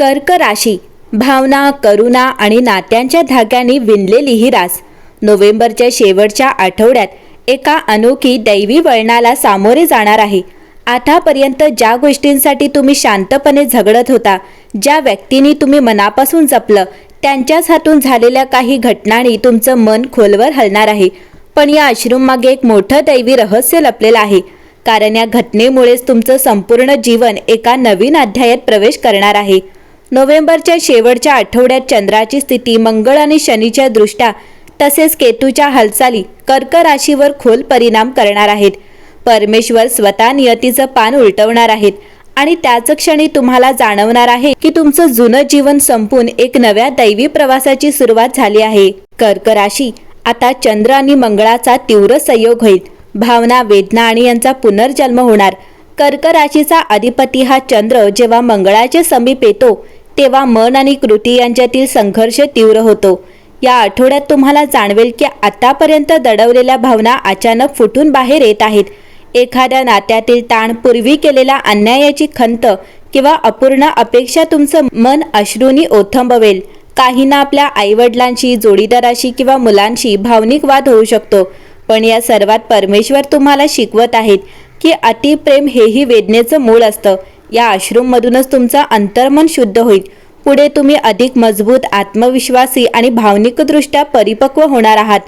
कर्क राशी. भावना करुणा आणि नात्यांच्या धाग्याने विणलेली ही रास. नोव्हेंबरच्या शेवटच्या आठवड्यात एका अनोखी दैवी वळणाला सामोरे जाणार आहे. आतापर्यंत ज्या गोष्टींसाठी तुम्ही शांतपणे झगडत होता ज्या व्यक्तींनी तुम्ही मनापासून जपलं त्यांच्याच हातून झालेल्या काही घटनांनी तुमचं मन खोलवर हलणार आहे. पण या आश्रममागे एक मोठं दैवी रहस्य लपलेलं आहे. कारण या घटनेमुळेच तुमचं संपूर्ण जीवन एका नवीन अध्यायात प्रवेश करणार आहे. नोव्हेंबरच्या शेवटच्या आठवड्यात चंद्राची स्थिती मंगळ आणि शनीच्या दृष्ट्या तसेच केतूच्या हालचाली कर्क राशीवर खोल परिणाम करणार आहेत. परमेश्वर स्वतः नियतीचं पान उलटवणार आहेत आणि त्याच क्षणी तुम्हाला जाणवणार आहे की तुमचं जुनं जीवन संपून एक नव्या दैवी प्रवासाची सुरुवात झाली आहे. कर्क राशी आता चंद्र आणि मंगळाचा तीव्र संयोग होईल. भावना वेदना आणि यांचा पुनर्जन्म होणार. कर्क राशीचा अधिपती हा चंद्र जेव्हा मंगळाच्या समीप येतो तेव्हा मन आणि कृती यांच्यातील संघर्ष तीव्र होतो. या आठवड्यात तुम्हाला जाणवेल की आतापर्यंत दडवलेल्या भावना अचानक फुटून बाहेर येत आहेत. एखाद्या नात्यातील ताण पूर्वी केलेल्या अन्यायाची खंत किंवा अपूर्ण अपेक्षा तुमचं मन अश्रूंनी ओथंबवेल. काहींना आपल्या आईवडिलांशी जोडीदाराशी किंवा मुलांशी भावनिक वाद होऊ शकतो. पण या सर्वात परमेश्वर तुम्हाला शिकवत आहेत की अतिप्रेम हेही वेदनेचं मूळ असतं. या आश्रममधूनच तुमचं अंतर्मन शुद्ध होईल. पुढे तुम्ही अधिक मजबूत आत्मविश्वासी आणि भावनिकदृष्ट्या परिपक्व होणार आहात.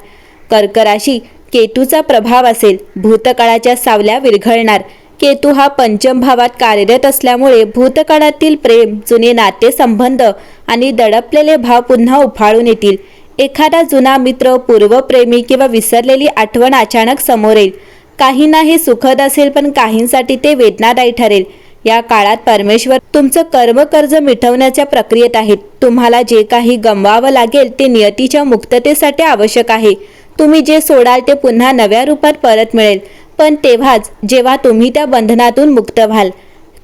कर्कराशी केतूचा प्रभाव असेल. भूतकाळाच्या सावल्या विरघळणार. केतू हा पंचम भावात कार्यरत असल्यामुळे भूतकाळातील प्रेम जुने नातेसंबंध आणि दडपलेले भाव पुन्हा उफाळून येतील. एखादा जुना मित्र पूर्वप्रेमी किंवा विसरलेली आठवण अचानक समोर येईल. काहींना हे सुखद असेल पण काहींसाठी ते वेदनादायी ठरेल. या काळात परमेश्वर तुमचं कर्म कर्ज मिटवण्याच्या प्रक्रियेत आहेत. तुम्हाला जे काही गमवावं लागेल ते नियतीच्या मुक्ततेसाठी आवश्यक आहे. तुम्ही जे सोडाल ते पुन्हा नव्या रूपात परत मिळेल. पण तेव्हाच जेव्हा तुम्ही त्या बंधनातून मुक्त व्हाल.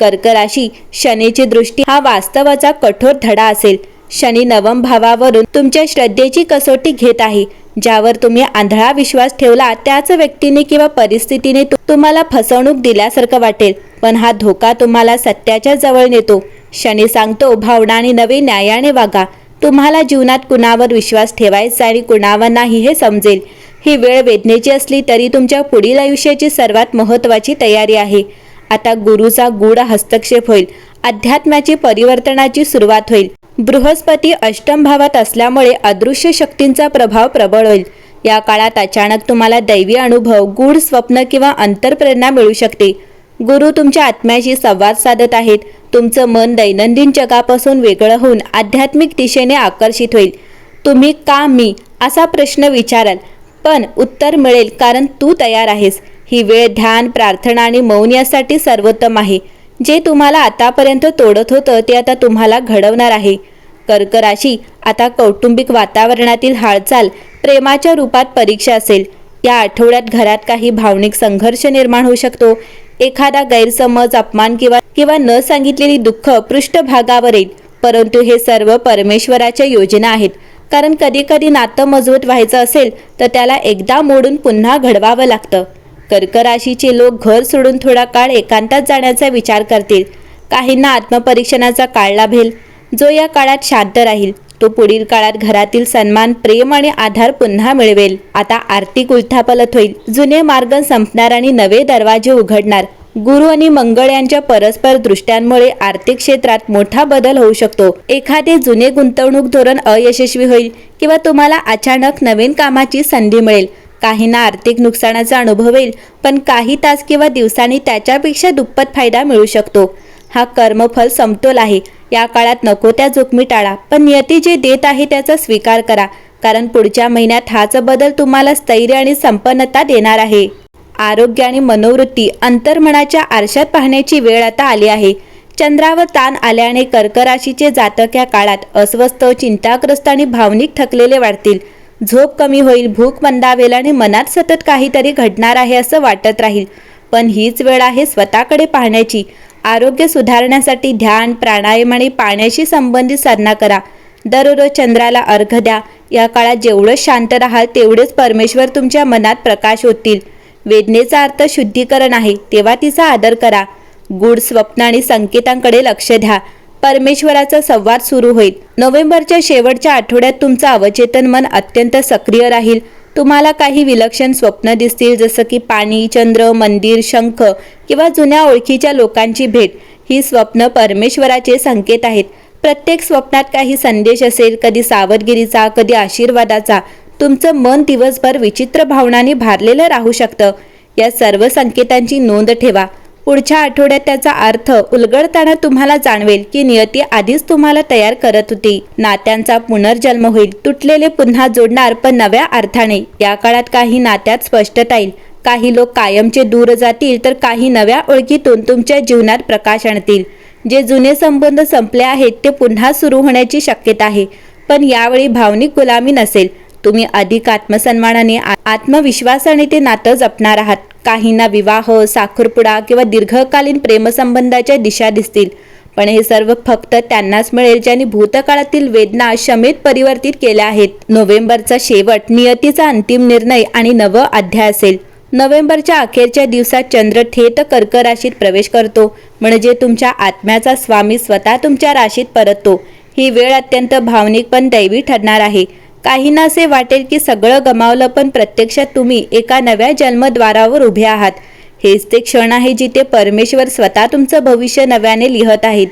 कर्कराशी शनीची दृष्टी हा वास्तवाचा कठोर धडा असेल. शनी नवम भावावरून तुमच्या श्रद्धेची कसोटी घेत आहे. ज्यावर तुम्ही आंधळा विश्वास ठेवला त्याच व्यक्तीने किंवा परिस्थितीने तुम्हाला फसवणूक दिल्यासारखं वाटेल. पण हा धोका तुम्हाला सत्याच्या जवळ नेतो. शनी सांगतो भावना आणि नवे न्यायाने वागा. तुम्हाला जीवनात कुणावर विश्वास ठेवायचा आणि कुणावर नाही हे समजेल. ही वेळ वेदनेची असली तरी तुमच्या पुढील आयुष्याची सर्वात महत्त्वाची तयारी आहे. आता गुरुचा गूढ हस्तक्षेप होईल. अध्यात्माची परिवर्तनाची सुरुवात होईल. बृहस्पती अष्टम भावात असल्यामुळे अदृश्य शक्तींचा प्रभाव प्रबळ होईल. या काळात अचानक तुम्हाला दैवी अनुभव गूढ स्वप्न किंवा अंतरप्रेरणा मिळू शकते. गुरु तुमच्या आत्म्याशी संवाद साधत आहेत. तुमचं मन दैनंदिन जगापासून वेगळं होऊन आध्यात्मिक दिशेने आकर्षित होईल. तुम्ही का मी? असा प्रश्न विचाराल. पण उत्तर मिळेल कारण तू तयार आहेस. ही वेळ ध्यान प्रार्थना आणि मौन यासाठी सर्वोत्तम आहे. जे तुम्हाला आतापर्यंत तोडत होतं ते आता तुम्हाला घडवणार आहे. कर्क राशी आता कौटुंबिक वातावरणातील हालचाल प्रेमाच्या रूपात परीक्षा असेल. या आठवड्यात घरात काही भावनिक संघर्ष निर्माण होऊ शकतो. एखादा गैरसमज अपमान किंवा किंवा न सांगितलेली दुःख पृष्ठभागावर येईल. परंतु हे सर्व परमेश्वराच्या योजना आहेत. कारण कधी कधी नातं मजबूत व्हायचं असेल तर त्याला एकदा मोडून पुन्हा घडवावं लागतं. कर्कराशीचे लोक घर सोडून थोडा काळ एकांतात जाण्याचा विचार करतील. काहींना आत्मपरीक्षणाचा काळ लाभेल. जो या काळात शांत राहील तो पुढील काळात घरातील सन्मान प्रेम आणि आधार पुन्हा मिळवेल. आता आर्थिक उलथापलत होईल. जुने मार्ग संपणार आणि नवे दरवाजे उघडणार. गुरु आणि मंगळ यांच्या परस्पर दृष्ट्यांमुळे आर्थिक क्षेत्रात मोठा बदल होऊ शकतो. एखादे जुने गुंतवणूक धोरण अयशस्वी होईल किंवा तुम्हाला अचानक नवीन कामाची संधी मिळेल. काहींना आर्थिक नुकसानाचा अनुभव येईल पण काही तास किंवा दिवसांनी त्याच्यापेक्षा दुप्पट फायदा मिळू शकतो. हा कर्मफल समतोल आहे. या काळात नको त्या जोखमी टाळा पण नियती जे देत आहे त्याचा स्वीकार करा कारण पुढच्या महिन्यात हाच बदल तुम्हाला स्थैर्य आणि संपन्नता देणार आहे. आरोग्य आणि मनोवृत्ती अंतर्मनाच्या आरशात पाहण्याची वेळ आता आली आहे. चंद्रावर ताण आल्याने कर्क राशीचे जातक या काळात अस्वस्थ चिंताग्रस्त आणि भावनिक थकलेले वाढतील. झोप कमी होईल भूक मंदावेल आणि मनात सतत काहीतरी घडणार आहे असं वाटत राहील. पण हीच वेळ आहे स्वतःकडे पाहण्याची. आरोग्य सुधारण्यासाठी ध्यान प्राणायाम आणि पाण्याशी संबंधित साधना करा. दररोज चंद्राला अर्घ द्या. या काळात जेवढं शांत राहाल तेवढेच परमेश्वर तुमच्या मनात प्रकाश होतील वेदनेचा अर्थ शुद्धीकरण आहे तेव्हा तिचा आदर करा. गूढ स्वप्न आणि संकेतांकडे लक्ष द्या. परमेश्वराचा संवाद सुरू होईल. नोव्हेंबरच्या शेवटच्या आठवड्यात तुमचं अवचेतन मन अत्यंत सक्रिय राहील. तुम्हाला काही विलक्षण स्वप्न दिसतील जसं की पाणी चंद्र मंदिर शंख किंवा जुन्या ओळखीच्या लोकांची भेट. ही स्वप्न परमेश्वराचे संकेत आहेत. प्रत्येक स्वप्नात काही संदेश असेल कधी सावधगिरीचा कधी आशीर्वादाचा. तुमचं मन दिवसभर विचित्र भावनांनी भारलेलं राहू शकतं. या सर्व संकेतांची नोंद ठेवा. पुढच्या आठवड्यात त्याचा अर्थ उलगडताना तुम्हाला जाणवेल की नियती आधीच तुम्हाला तयार करत होती. नात्यांचा पुनर्जन्म होईल. तुटलेले पुन्हा जोडणार पण नव्या अर्थाने. या काळात काही नात्यात स्पष्टता येईल. काही लोक कायमचे दूर जातील तर काही नव्या ओळखीतून तुमच्या जीवनात प्रकाश आणतील. जे जुने संबंध संपले आहेत ते पुन्हा सुरू होण्याची शक्यता आहे. पण यावेळी भावनिक गुलामी नसेल. तुम्ही अधिक आत्मसन्मानाने आत्मविश्वासाने ते नातं जपणार आहात. काहींना विवाह साखरपुडा किंवा दीर्घकालीन प्रेमसंबंधाच्या दिशा दिसतील. पण हे सर्व फक्त त्यांनाच मिळेल ज्यांनी भूतकाळातील वेदना क्षमेत परिवर्तित केल्या आहेत. नोव्हेंबरचा शेवट नियतीचा अंतिम निर्णय आणि नवं अध्याय असेल. नोव्हेंबरच्या अखेरच्या दिवसात चंद्र थेट कर्क राशीत प्रवेश करतो. म्हणजे तुमच्या आत्म्याचा स्वामी स्वतः तुमच्या राशीत परततो. ही वेळ अत्यंत भावनिक पण दैवी ठरणार आहे. काहींना असे वाटेल की सगळं गमावलं पण प्रत्यक्षात तुम्ही एका नव्या जन्मद्वारावर उभे आहात. हेच ते क्षण आहे जिथे परमेश्वर स्वतः तुमचं भविष्य नव्याने लिहत आहेत.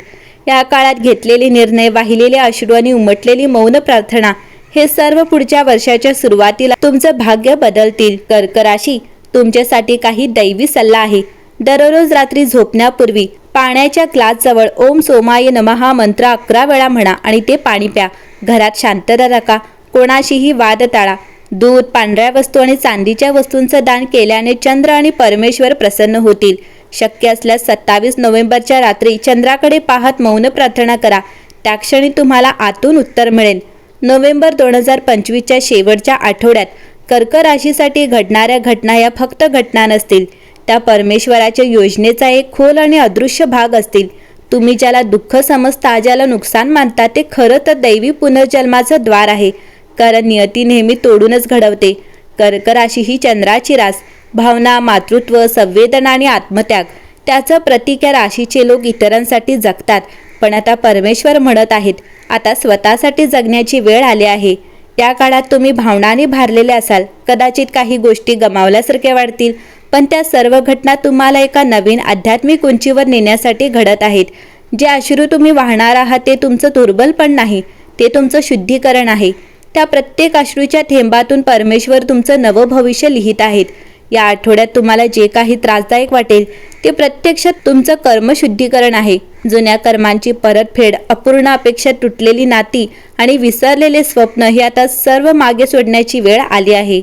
या काळात घेतलेले निर्णय वाहिलेले अश्रू आणि उमटलेली मौन प्रार्थना हे सर्व पुढच्या वर्षाच्या सुरुवातीला तुमचं भाग्य बदलतील. कर्क राशी तुमच्यासाठी काही दैवी सल्ला आहे. दररोज रात्री झोपण्यापूर्वी पाण्याच्या ग्लासजवळ ओम सोमाय नमहा मंत्र अकरा वेळा म्हणा आणि ते पाणी प्या. घरात शांतता राखा. कोणाशीही वाद टाळा. दूध पांढऱ्या वस्तू आणि चांदीच्या वस्तूंचं दान केल्याने चंद्र आणि परमेश्वर प्रसन्न होतील. शक्य असल्यास सत्तावीस नोव्हेंबरच्या रात्री चंद्राकडे पाहत मौन प्रार्थना करा. त्या क्षणी तुम्हाला आतून उत्तर मिळेल. नोव्हेंबर दोन हजार पंचवीसच्या शेवटच्या आठवड्यात कर्क राशीसाठी घडणाऱ्या घटना या फक्त घटना नसतील. त्या परमेश्वराच्या योजनेचा एक खोल आणि अदृश्य भाग असतील. तुम्ही ज्याला दुःख समजता ज्याला नुकसान मानता ते खरं तर दैवी पुनर्जन्माचं द्वार आहे. कारण नियती नेहमी तोडूनच घडवते. कर्क राशी ही चंद्राची रास भावना मातृत्व संवेदना आणि आत्मत्याग त्याचं प्रतीक या राशीचे लोक इतरांसाठी जगतात. पण आता परमेश्वर म्हणत आहेत आता स्वतःसाठी जगण्याची वेळ आली आहे. त्या काळात तुम्ही भावनांनी भारलेले असाल कदाचित काही गोष्टी गमावल्यासारख्या वाटतील पण त्या सर्व घटना तुम्हाला एका नवीन आध्यात्मिक उंचीवर नेण्यासाठी घडत आहेत. जे अश्रू तुम्ही वाहणार आहात ते तुमचं दुर्बलपण नाही ते तुमचं शुद्धीकरण आहे. त्या प्रत्येक अश्रूच्या थेंबातून परमेश्वर तुमचं नवं भविष्य लिहित आहेत. या आठवड्यात तुम्हाला जे काही त्रासदायक वाटेल ते प्रत्यक्षात तुमचं कर्मशुद्धीकरण आहे. जुन्या कर्मांची परतफेड अपूर्ण अपेक्षा तुटलेली नाती आणि विसरलेले स्वप्न हे आता सर्व मागे सोडण्याची वेळ आली आहे.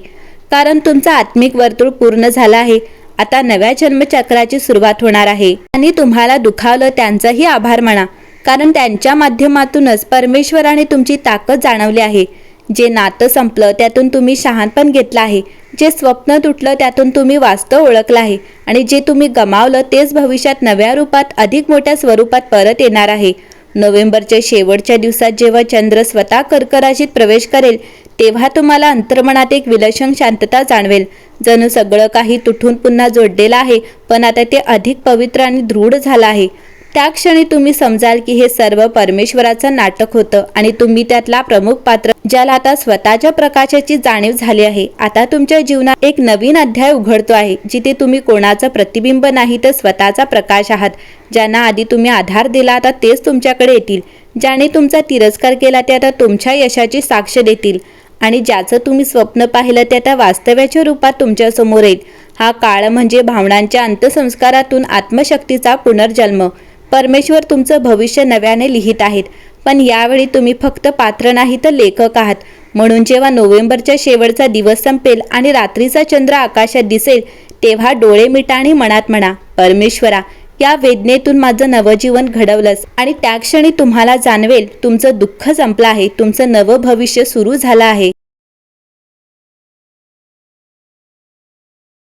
कारण तुमचं आत्मिक वर्तुळ पूर्ण झालं आहे. आता नव्या जन्मचक्राची सुरुवात होणार आहे. आणि तुम्हाला दुखावलं त्यांचाही आभार म्हणा. कारण त्यांच्या माध्यमातूनच परमेश्वराने तुमची ताकद जाणवली आहे. जे नातं संपलं त्यातून तुम्ही शहाणपण घेतलं आहे. जे स्वप्न तुटलं त्यातून तुम्ही वास्तव ओळखलं आहे. आणि जे तुम्ही गमावलं तेच भविष्यात नव्या रूपात अधिक मोठ्या स्वरूपात परत येणार आहे. नोव्हेंबरच्या शेवटच्या दिवसात जेव्हा चंद्र स्वतः कर्कराशीत प्रवेश करेल तेव्हा तुम्हाला अंतर्मनात एक विलक्षण शांतता जाणवेल. जणू सगळं काही तुटून पुन्हा जोडलेलं आहे पण आता ते अधिक पवित्र आणि दृढ झालं आहे. त्या क्षणी तुम्ही समजाल की हे सर्व परमेश्वराचं नाटक होतं आणि तुम्ही त्यातला प्रमुख पात्र ज्याला आता स्वतःच्या प्रकाशाची जाणीव झाली आहे. आता तुमच्या जीवनात एक नवीन अध्याय उघडतो आहे जिथे तुम्ही कोणाचं प्रतिबिंब नाही तर स्वतःचा प्रकाश आहात. ज्यांना आधी तुम्ही आधार दिला आता तेच तुमच्याकडे येतील. ज्याने तुमचा तिरस्कार केला ते आता तुमच्या यशाची साक्ष देतील. आणि ज्याचं तुम्ही स्वप्न पाहिलं ते आता वास्तव्याच्या रूपात तुमच्यासमोर येईल. हा काळ म्हणजे भावनांच्या अंतसंस्कारातून आत्मशक्तीचा पुनर्जन्म. परमेश्वर तुमचं भविष्य नव्याने लिहित आहेत. पण यावेळी तुम्ही फक्त पात्र नाही तर लेखक आहात. म्हणून जेव्हा नोव्हेंबरच्या शेवटचा दिवस संपेल आणि रात्रीचा चंद्र आकाशात दिसेल तेव्हा डोळे मिटा आणि मनात म्हणा परमेश्वरा या वेदनेतून माझं नवजीवन घडवलंस आणि त्या क्षणी तुम्हाला जाणवेल तुमचं दुःख संपलं आहे तुमचं नवं भविष्य सुरू झालं आहे.